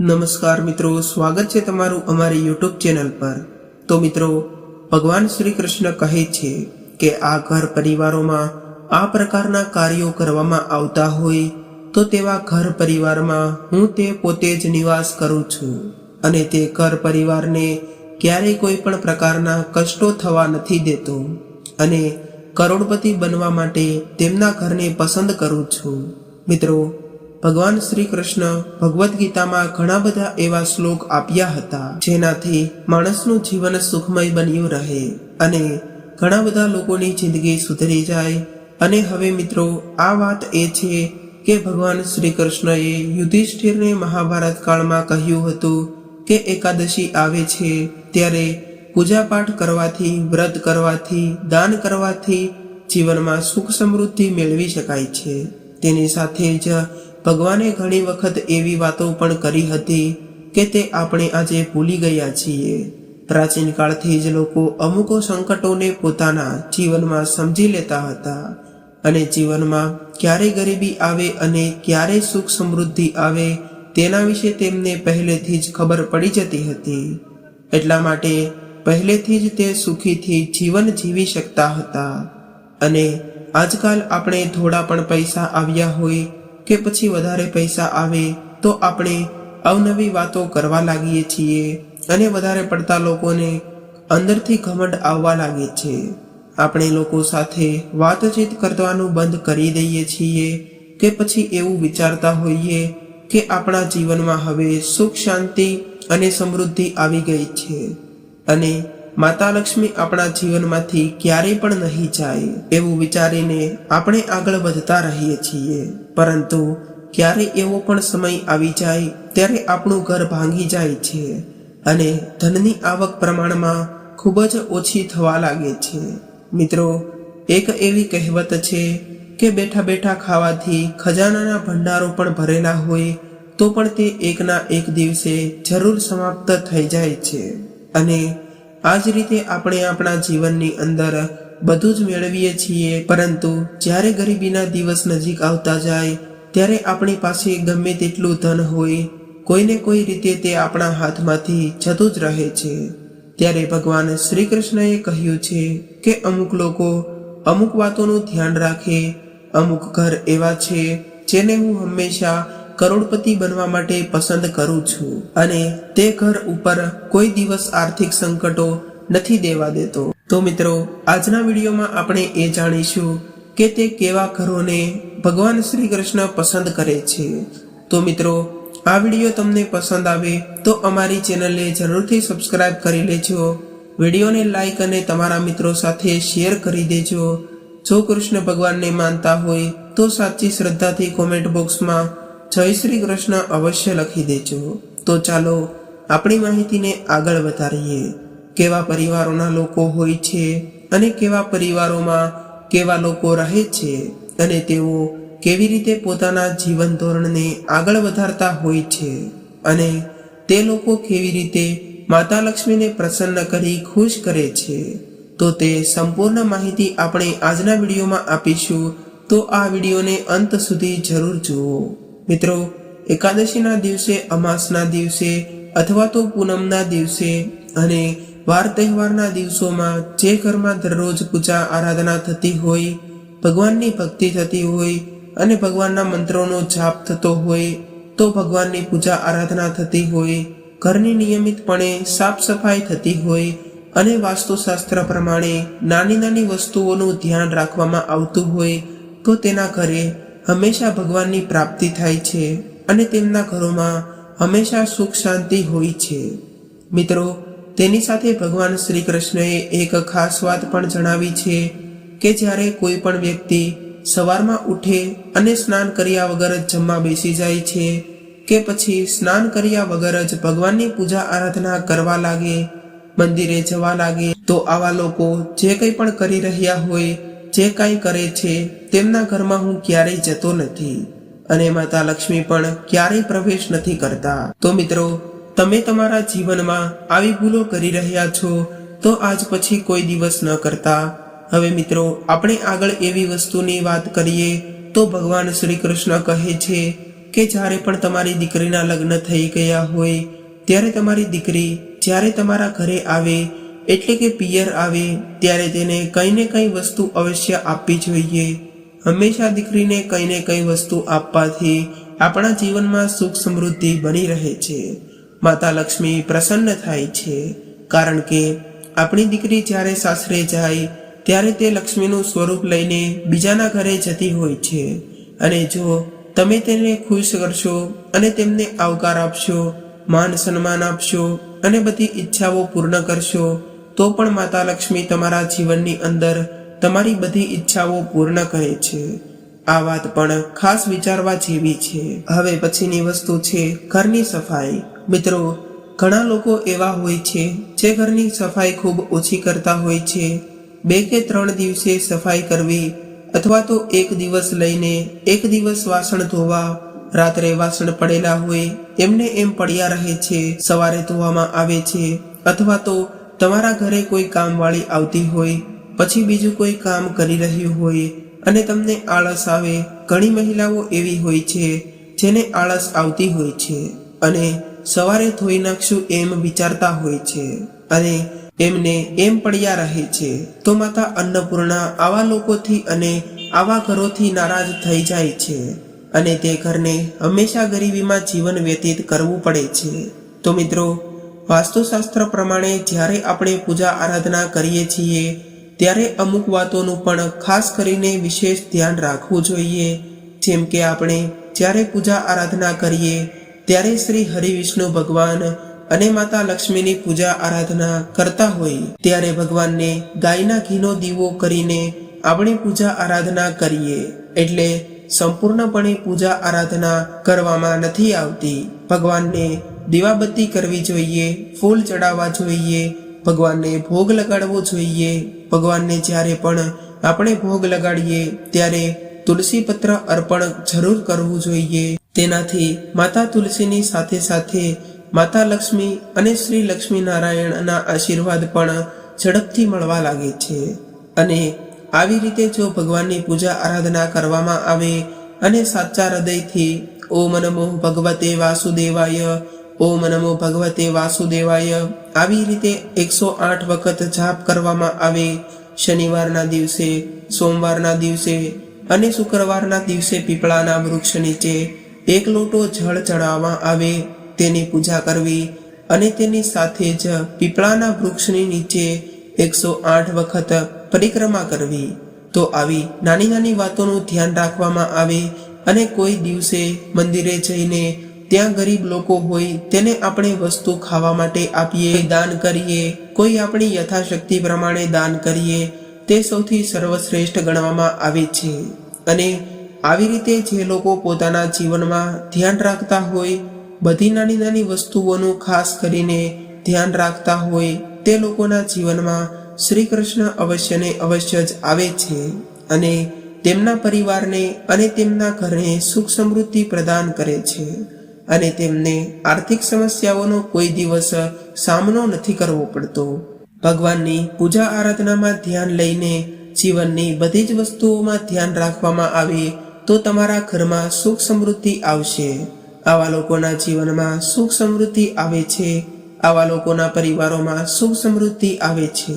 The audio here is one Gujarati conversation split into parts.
નમસ્કાર મિત્રો, સ્વાગત છે તમારું અમારી યુટ્યુબ ચેનલ પર. તો મિત્રો, ભગવાન શ્રી કૃષ્ણ કહે છે કે આ ઘર પરિવારોમાં આ પ્રકારના કાર્યો કરવામાં આવતા હોય, તો તેવા ઘર પરિવારમાં હું તે પોતે જ નિવાસ કરું છું. અને તે ઘર પરિવારને ક્યારેય કોઈ પણ પ્રકારના કષ્ટો થવા નથી દેતો. અને કરોડપતિ બનવા માટે તેમના ઘરને પસંદ કરું છું. મિત્રો ભગવાન શ્રી કૃષ્ણ ભગવદ્ ગીતામાં ઘણા બધા એવા શ્લોક આપ્યા હતા, જેનાથી માણસનું જીવન સુખમય બન્યું રહે અને ઘણા બધા લોકોની જિંદગી સુધરી જાય. અને હવે મિત્રો, આ વાત એ છે કે ભગવાન શ્રી કૃષ્ણએ યુધિષ્ઠિરને મહાભારત કાળમાં કહ્યું હતું કે એકાદશી આવે છે, ત્યારે પૂજાપાઠ કરવાથી, વ્રત કરવાથી, દાન કરવાથી જીવનમાં સુખ સમૃદ્ધિ મેળવી શકાય છે. તેની સાથે જ ભગવાને ઘણી વખત એવી વાતો પણ કરી હતી કે તે આપણે આજે ભૂલી ગયા છીએ. પ્રાચીન કાળથી જ લોકો અમુક સંકટોને પોતાના જીવનમાં સમજી લેતા હતા અને જીવનમાં ક્યારે ગરીબી આવે અને ક્યારે સુખ સમૃદ્ધિ આવે તેના વિશે તેમને પહેલેથી જ ખબર પડી જતી હતી. એટલા માટે પહેલેથી જ તે સુખીથી જીવન જીવી શકતા હતા. અને આજકાલ આપણે થોડા પણ પૈસા આવ્યા હોય કે પછી વધારે પૈસા આવે તો આપણે અવનવી વાતો કરવા લાગીએ છીએ અને વધારે પડતા લોકોને અંદરથી ઘમંડ આવવા લાગે છે. આપણે લોકો સાથે વાતચીત કરવાનું બંધ કરી દઈએ છીએ કે પછી એવું વિચારતા હોઈએ કે આપણા જીવનમાં હવે સુખ, શાંતિ અને સમૃદ્ધિ આવી ગઈ છે. અને માતા લક્ષ્મી આપણા જીવનમાંથી ક્યારેય પણ નહીં જાય એવું વિચારીને આપણે આગળ વધતા રહીએ છીએ. પરંતુ ક્યારે એવો પણ સમય આવી જાય ત્યારે આપણું ઘર ભાંગી જાય છે અને ધનની આવક પ્રમાણમાં ખૂબ જ ઓછી થવા લાગે છે. મિત્રો, એક એવી કહેવત છે કે બેઠા બેઠા ખાવાથી ખજાનાના ભંડારો પણ ભરેલા હોય તો પણ તે એકના એક દિવસે જરૂર સમાપ્ત થઈ જાય છે. અને આ જ રીતે આપણે આપણા જીવનની અંદર બધું જ મેળવીએ છીએ, પરંતુ જ્યારે ગરીબીના દિવસ નજીક આવતા જાય, ત્યારે આપણી પાસે ગમે તેટલું ધન હોય, કોઈને કોઈ રીતે તે આપણા હાથમાંથી જતું જ રહે છે. ત્યારે ભગવાન શ્રી કૃષ્ણએ કહ્યું છે કે અમુક લોકો અમુક વાતોનું ધ્યાન રાખે, અમુક ઘર એવા છે જેને હું હંમેશા કરોડપતિ બનવા માટે પસંદ કરું છું અને તે ઘર ઉપર કોઈ દિવસ આર્થિક સંકટો નથી દેવા દેતો. તો મિત્રો, આજના વિડીયોમાં આપણે એ જાણીશું કે તે કેવા ઘરોને ભગવાન શ્રી કૃષ્ણ પસંદ કરે છે. તો મિત્રો, આ વીડિયો તમને પસંદ આવે તો અમારી ચેનલને જરૂરથી સબસ્ક્રાઇબ કરી લેજો, વિડીયોને લાઈક અને તમારા મિત્રો સાથે શેર કરી દેજો. જો કૃષ્ણ ભગવાનને માનતા હોય તો સાચી શ્રદ્ધાથી કોમેન્ટ બોક્સમાં જય શ્રી કૃષ્ણ અવશ્ય લખી દેજો. તો ચાલો, આપણી માહિતીને આગળ વધારીએ. કેવા પરિવારોના લોકો હોય છે અને કેવા પરિવારોમાં કેવા લોકો રહે છે અને તેઓ કેવી રીતે પોતાના જીવન ધોરણને આગળ વધારતા હોય છે અને તે લોકો કેવી રીતે માતા લક્ષ્મીને પ્રસન્ન કરી ખુશ કરે છે. તો તે સંપૂર્ણ માહિતી આપણે આજના વિડીયોમાં આપીશું. તો આ વિડીયોને અંત સુધી જરૂર જુઓ. મિત્રો, એકાદશીના દિવસે, અમાસના દિવસે અથવા તો પૂનમના દિવસે અને વાર તહેવારના દિવસોમાં જે ઘરમાં દરરોજ પૂજા આરાધના થતી હોય, ભગવાનની ભક્તિ થતી હોય અને ભગવાનના મંત્રોનો જાપ થતો હોય, તો ભગવાનની પૂજા આરાધના થતી હોય, ઘરની નિયમિતપણે સાફ સફાઈ થતી હોય અને વાસ્તુશાસ્ત્ર પ્રમાણે નાની નાની વસ્તુઓનું ધ્યાન રાખવામાં આવતું હોય, તો તેના ઘરે હંમેશા ભગવાનની પ્રાપ્તિ થાય છે અને તેમના ઘરોમાં હંમેશા સુખ શાંતિ હોય છે. મિત્રો, તેની સાથે ભગવાન શ્રી કૃષ્ણએ એક ખાસ વાત પણ જણાવી છે કે જ્યારે કોઈ પણ વ્યક્તિ સવારમાં ઉઠે અને સ્નાન કર્યા વગર જ જમવા બેસી જાય છે કે પછી સ્નાન કર્યા વગર જ ભગવાનની પૂજા આરાધના કરવા લાગે, મંદિરે જવા લાગે, તો આવા લોકો જે કંઈ પણ કરી રહ્યા હોય જે કાંઈ કરે છે, તેમના ઘરમાં હું ક્યારેય જતો નથી. અને માતા લક્ષ્મી પણ ક્યારેય પ્રવેશ નથી કરતા. તો મિત્રો, તમે તમારા જીવનમાં આવી ભૂલો કરી રહ્યા છો, તો આજ પછી કોઈ દિવસ ન કરતા. હવે મિત્રો, આપણે આગળ એવી વસ્તુની વાત કરીએ, તો ભગવાન શ્રી કૃષ્ણ કહે છે કે જ્યારે પણ તમારી દીકરીના લગ્ન થઈ ગયા હોય, ત્યારે તમારી દીકરી જ્યારે તમારા ઘરે આવે એટલે કે પિયર આવે ત્યારે તેને કંઈ ને કંઈ વસ્તુ અવશ્ય આપવી જોઈએ. હંમેશા દીકરીને કંઈ ને કંઈ વસ્તુ આપવાથી આપણા જીવનમાં સુખ સમૃદ્ધિ બની રહે છે. માતા લક્ષ્મી પ્રસન્ન થાય છે. કારણ કે આપણી દીકરી જ્યારે સાસરે જાય, ત્યારે તે લક્ષ્મીનું સ્વરૂપ લઈને બીજાના ઘરે જતી હોય છે. અને જો તમે તેને ખુશ કરશો અને તેમને આવકાર આપશો, માન સન્માન આપશો અને બધી ઈચ્છાઓ પૂર્ણ કરશો તો પણ માતા લક્ષ્મી તમારા જીવનની અંદર તમારી બધી ઈચ્છાઓ પૂર્ણ કરે છે. આ વાત પણ ખાસ વિચારવા જેવી છે. હવે પછીની વસ્તુ છે ઘરની સફાઈ. મિત્રો, ઘણા લોકો એવા હોય છે જે ઘરની સફાઈ ખૂબ ઓછી કરતા હોય છે. બે કે ત્રણ દિવસે સફાઈ કરવી અથવા તો એક દિવસ લઈને એક દિવસ વાસણ ધોવા, રાત્રે વાસણ પડેલા હોય, એમને એમ પડ્યા રહે છે. સવારે ધોવામાં આવે છે અથવા તો તમારા ઘરે કોઈ કામવાળી આવતી હોય, પછી બીજું કોઈ કામ કરી રહ્યું હોય અને તમને આળસ આવે, ઘણી મહિલાઓ એવી હોય છે જેને આળસ આવતી હોય છે અને સવારે ધોઈ નાખશું એમ વિચારતા હોય છે અને એમને એમ પડ્યા રહે છે. તો માતા અન્નપૂર્ણા આવા લોકોથી અને આવા ઘરોથી નારાજ થઈ જાય છે અને તે ઘરને હંમેશા ગરીબીમાં જીવન વ્યતીત કરવું પડે છે. તો મિત્રો વાસ્તુશાસ્ત્ર પ્રમાણે જ્યારે આપણે પૂજા આરાધના કરીએ છીએ, ત્યારે અમુક વાતોનું પણ ખાસ કરીને વિશેષ ધ્યાન રાખવું જોઈએ. જેમ કે આપણે જ્યારે પૂજા આરાધના કરીએ, ત્યારે શ્રી હરિવિષ્ણુ ભગવાન અને માતા લક્ષ્મીની પૂજા આરાધના કરતા હોય. ત્યારે ભગવાનને ગાયના ઘીનો દીવો કરીને આપણે પૂજા આરાધના કરીએ, એટલે સંપૂર્ણપણે પૂજા આરાધના કરવામાં નથી આવતી. ભગવાનને દીવાબત્તી કરવી જોઈએ, ફૂલ ચડાવવા જોઈએ, ભગવાનને ભોગ લગાડવો જોઈએ. ભગવાનને જ્યારે પણ આપણે ભોગ લગાડીએ, ત્યારે તુલસી પત્ર અર્પણ જરૂર કરવું જોઈએ. તેનાથી માતા તુલસીની સાથે સાથે માતા લક્ષ્મી અને શ્રી લક્ષ્મી નારાયણના આશીર્વાદ પણ ઝડપથી મળવા લાગે છે. અને આવી રીતે જો ભગવાનની પૂજા આરાધના કરવામાં આવે અને સાચા હૃદયથી ઓમ નમો ભગવતે વાસુદેવાય ઓમ નમો ભગવતે વાસુદેવાય. આવી રીતે એકસો આઠ વખત જાપ કરવામાં આવે. શનિવારના દિવસે, સોમવારના દિવસે અને શુક્રવારના દિવસે પીપળાના વૃક્ષ નીચે એક લોટો જળ ચડાવવામાં આવે. તેની પૂજા કરવી અને તેની સાથે જ પીપળાના વૃક્ષની નીચે એકસો આઠ વખત પરિક્રમા કરવી. તો આવી નાની નાની વાતોનું ધ્યાન રાખવામાં આવે અને કોઈ દિવસે મંદિરે જઈને ત્યાં ગરીબ લોકો હોય, તેને આપણે વસ્તુ ખાવા માટે આપીએ, દાન કરીએ. કોઈ આપણી યથાશક્તિ પ્રમાણે દાન કરીએ, તે સૌથી સર્વશ્રેષ્ઠ ગણવામાં આવે છે. અને આવી રીતે જે લોકો પોતાના જીવનમાં ધ્યાન રાખતા હોય, બધી નાની નાની વસ્તુઓનું ખાસ કરીને ધ્યાન રાખતા હોય, તે લોકોના જીવનમાં શ્રી કૃષ્ણ અવશ્યને અવશ્ય જ આવે છે. અને તેમના પરિવારને અને તેમના ઘરને સુખ સમૃદ્ધિ પ્રદાન કરે છે. અને તેમને આર્થિક સમસ્યાઓનો કોઈ દિવસ સામનો નથી કરવો પડતો. ભગવાનની પૂજા આરાધનામાં ધ્યાન લઈને જીવનની બધી જ વસ્તુઓમાં ધ્યાન રાખવામાં આવે તો તમારા ઘરમાં સુખ સમૃદ્ધિ આવશે. આવા લોકોના જીવનમાં સુખ સમૃદ્ધિ આવે છે. આવા લોકોના પરિવારોમાં સુખ સમૃદ્ધિ આવે છે.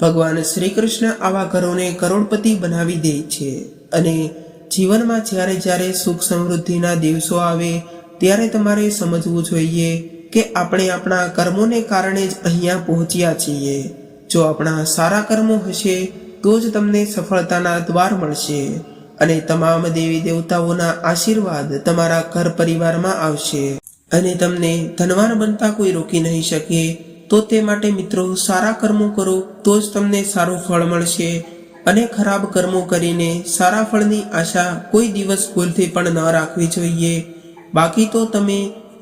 ભગવાન શ્રી કૃષ્ણ આવા ઘરોને કરોડપતિ બનાવી દે છે. અને જીવનમાં જ્યારે જ્યારે સુખ સમૃદ્ધિના દિવસો આવે ત્યારે તમારે સમજવું જોઈએ કે આપણે આપણા કર્મોને કારણે જ અહીંયા પહોંચ્યા છીએ. જો આપણા સારા કર્મો હશે, તો જ તમને સફળતાના દ્વાર મળશે અને તમામ દેવી દેવતાઓના આશીર્વાદ તમારા ઘર પરિવારમાં આવશે. અને તમને ધનવાન બનતા કોઈ રોકી નહીં શકે, તો તે માટે મિત્રો સારા કર્મો કરો, તો જ તમને સારું ફળ મળશે. અને ખરાબ કર્મો કરીને સારા ફળની આશા કોઈ દિવસ ભૂલથી પણ ન રાખવી જોઈએ. બાકી તો તમે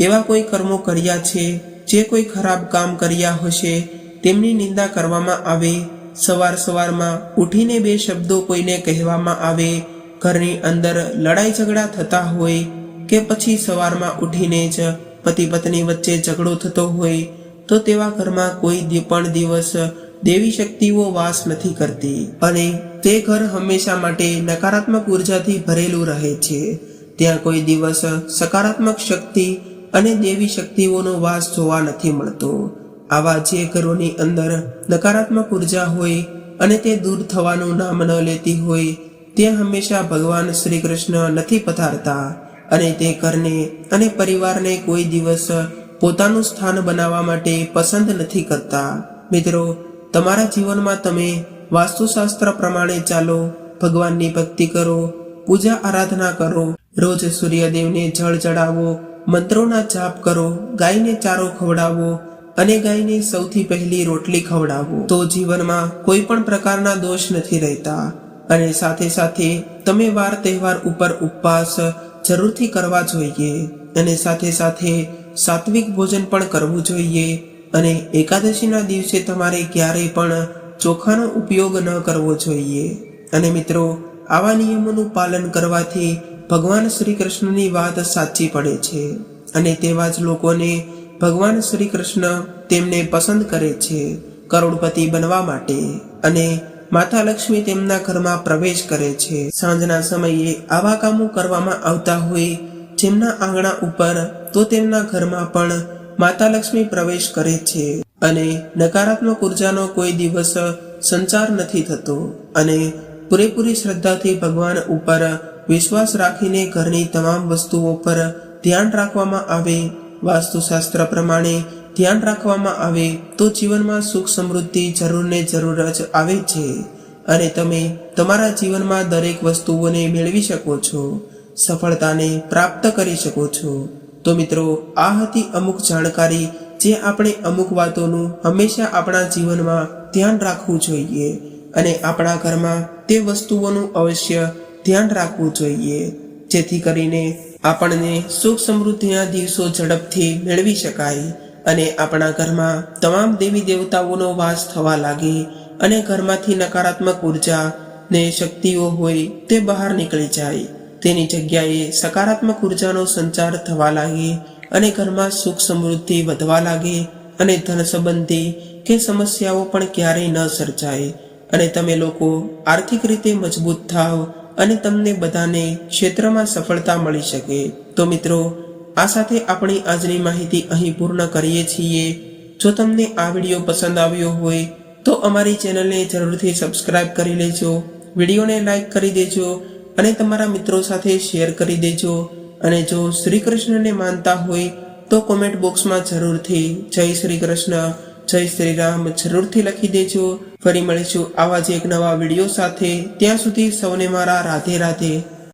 એવા કોઈ કર્મો કર્યા છે, જે કોઈ ખરાબ કામ કર્યા હશે? તેમની નિંદા કરવામાં આવે, સવાર સવારમાં ઉઠીને બે શબ્દો કોઈને કહેવામાં આવે, ઘરની અંદર લડાઈ ઝઘડા થતા હોય કે પછી સવારમાં ઉઠીને જ પતિ પત્ની વચ્ચે ઝઘડો થતો હોય, તો તેવા ઘરમાં કોઈ પણ દિવસ દેવી શક્તિઓ વાસ નથી કરતી. અને તે ઘર હંમેશા માટે નકારાત્મક ઉર્જાથી ભરેલું રહે છે. ત્યાં કોઈ દિવસ સકારાત્મક શક્તિ અને દેવી શક્તિઓનો વાસ જોવા નથી મળતો. આવા જે ઘરોની અંદર નકારાત્મક ઊર્જા હોય અને તે દૂર થવાનું નામ ન લેતી હોય, ત્યાં હંમેશા ભગવાન શ્રી કૃષ્ણ નથી પધારતા અને તે ઘરને અને પરિવારને કોઈ દિવસ પોતાનું સ્થાન બનાવવા માટે પસંદ નથી કરતા. મિત્રો, તમારા જીવનમાં તમે વાસ્તુશાસ્ત્ર પ્રમાણે ચાલો, ભગવાનની ભક્તિ કરો, પૂજા આરાધના કરો રોજ સૂર્યદેવને જળ ચડાવો, મંત્રોના જાપ કરો, ગાયને ચારો ખવડાવો અને ગાયને સૌથી પહેલી રોટલી ખવડાવો. તો જીવનમાં કોઈ પણ પ્રકારના દોષ નથી રહેતા અને સાથે સાથે તમે વાર તહેવાર ઉપર ઉપવાસ જરૂરથી કરવા જોઈએ અને સાથે સાથે સાત્વિક ભોજન પણ કરવું જોઈએ અને એકાદશીના દિવસે તમારે ક્યારેય પણ ચોખાનો ઉપયોગ ન કરવો જોઈએ. અને મિત્રો, આવા નિયમોનું પાલન કરવાથી ભગવાન શ્રી કૃષ્ણની વાત સાચી પડે છે અને તેવા જ લોકોને ભગવાન શ્રી કૃષ્ણ તેમને પસંદ કરે છે કરોડપતિ બનવા માટે અને માતા લક્ષ્મી તેમના ઘરમાં પ્રવેશ કરે છે. સાંજના સમયે આવા કામો કરવામાં આવતા હોય જેમના આંગણા ઉપર તો તેમના ઘરમાં પણ માતા લક્ષ્મી પ્રવેશ કરે છે અને નકારાત્મક ઉર્જાનો કોઈ દિવસ સંચાર નથી થતો અને પૂરેપૂરી શ્રદ્ધાથી ભગવાન ઉપર વિશ્વાસ રાખીને ઘરની તમામ વસ્તુઓ પર ધ્યાન રાખવામાં આવે, વાસ્તુશાસ્ત્ર પ્રમાણે ધ્યાન રાખવામાં આવે તો જીવનમાં સુખ સમૃદ્ધિ જરૂર ને જરૂર જ આવે છે. અને તમે તમારા જીવનમાં દરેક વસ્તુઓને મેળવી શકો છો, સફળતાને પ્રાપ્ત કરી શકો છો. તો મિત્રો, આ હતી અમુક જાણકારી જે આપણે અમુક વાતોનું હંમેશા આપણા જીવનમાં ધ્યાન રાખવું જોઈએ અને આપણા ઘરમાં તે વસ્તુઓનું અવશ્ય ધ્યાન રાખવું જોઈએ, જેથી કરીને આપણને સુખ સમૃદ્ધિના દિવસો ઝડપથી મેળવી શકાય અને આપણા ઘરમાં તમામ દેવી દેવતાઓનો વાસ થવા લાગે અને ઘરમાંથી નકારાત્મક ઊર્જા ને શક્તિઓ હોય તે બહાર નીકળી જાય. તેની જગ્યાએ સકારાત્મક ઉર્જાનો સંચાર થવા લાગે અને ઘરમાં સુખ સમૃદ્ધિ વધવા લાગે અને ધન સંબંધી કે સમસ્યાઓ પણ ક્યારેય ન સર્જાય અને તમે લોકો આર્થિક રીતે મજબૂત થાવ અને તમને બધાને ક્ષેત્રમાં સફળતા મળી શકે. તો મિત્રો, આ સાથે આપણી આજની માહિતી અહીં પૂર્ણ કરીએ છીએ. જો તમને આ વીડિયો પસંદ આવ્યો હોય, તો અમારી ચેનલને જરૂરથી સબસ્ક્રાઇબ કરી લેજો, વિડીયોને લાઇક કરી દેજો અને તમારા મિત્રો સાથે શેર કરી દેજો. અને જો શ્રી કૃષ્ણને માનતા હોય, તો કોમેન્ટ બોક્સમાં જરૂરથી જય શ્રી કૃષ્ણ, જય શ્રી રામ જરૂરથી લખી દેજો. ફરી મળીશું આવા જ એક નવા વીડિયો સાથે. ત્યાં સુધી સૌને મારા રાધે રાધે.